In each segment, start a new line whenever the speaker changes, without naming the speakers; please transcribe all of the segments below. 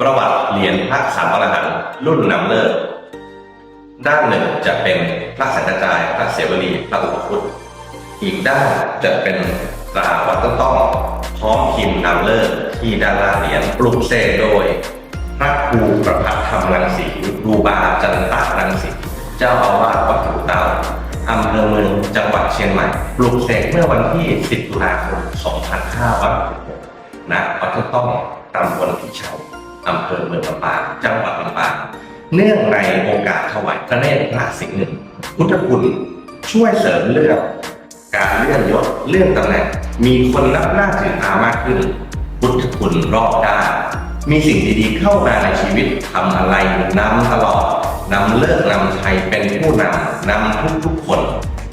ประวัติเหรียญพระสามอรหันต์รุ่นนำเลิศด้านหนึ่งจะเป็นพระสังฆจายพระเสวลีพระอุปคุตอีกด้านจะเป็นตราวัตต้องพร้อมพิมพ์นำเลิศที่ด้านล่างเหรียญปลุกเสกโดย พระครูประพัฒธรรมรังสีรูบาจันตะรังสีเจ้าอาวาสวัดหูเตาอำเภอเมืองจังหวัดเชียงใหม่ปลุกเสกเมื่อวันที่ 10 ตุลาคม 2566ณวัดต้นต้องตำบลพิเชาอำเภอเมืองลำปางจังหวัดลำปางเนื่องในโอกาสถวายพระเนตรพระสิงห์หนึ่งพุทธคุณช่วยเสริมเรื่องการเลื่อนยศเลื่อนตำแหน่งมีคนนับหน้าถือตามากขึ้น พุทธคุณรอบด้านมีสิ่งดีๆเข้ามาในชีวิตทำอะไรนำตลอดนำเลิกนำชัยเป็นผู้นำนำทุกๆคน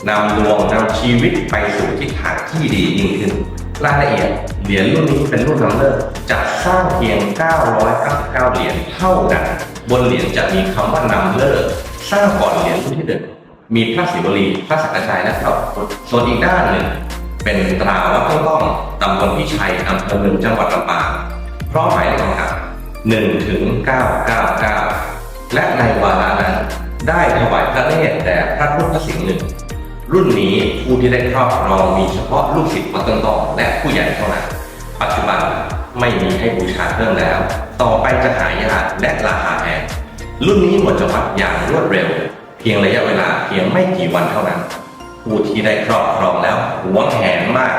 นำดวงนำชีวิตไปสู่ทิศทางที่ดียิ่งขึ้น รายละเอียดเหรียญรุ่นนี้เป็นรุ่นนำเลิกจะสร้างเพียง 999 เหรียญเท่านั้นบนเหรียญจะมีคำว่านำเลิกสร้างก่อนเหรียญรุ่นที่หนึ่งมีพระศิวลีพระสังฆชัยและพระอุปคุตส่วนอีกด้านหนึ่งเป็นตราวัดต้นต้องตำบลพิชัยอำเภอเมืองจังหวัดลำปางพร้อมหมายเลขกำกับ1ถึง999 และในวาระนั้น ได้ถวายพระเนตรแด่พระพุทธสิงห์หนึ่งรุ่นนี้ผู้ที่ได้ครอบครองมีเฉพาะลูกศิษย์วัดต้นตองและ ปัจจุบันไม่มีให้บูชาเพิ่มแล้ว ต่อไปจะหายากและราคาแพงรุ่นนี้หมดจากวัดอย่างรวดเร็ว เพียงระยะเวลาเพียงไม่กี่วันเท่านั้น ผู้ที่ได้ครอบครองแล้วหวงแหนมาก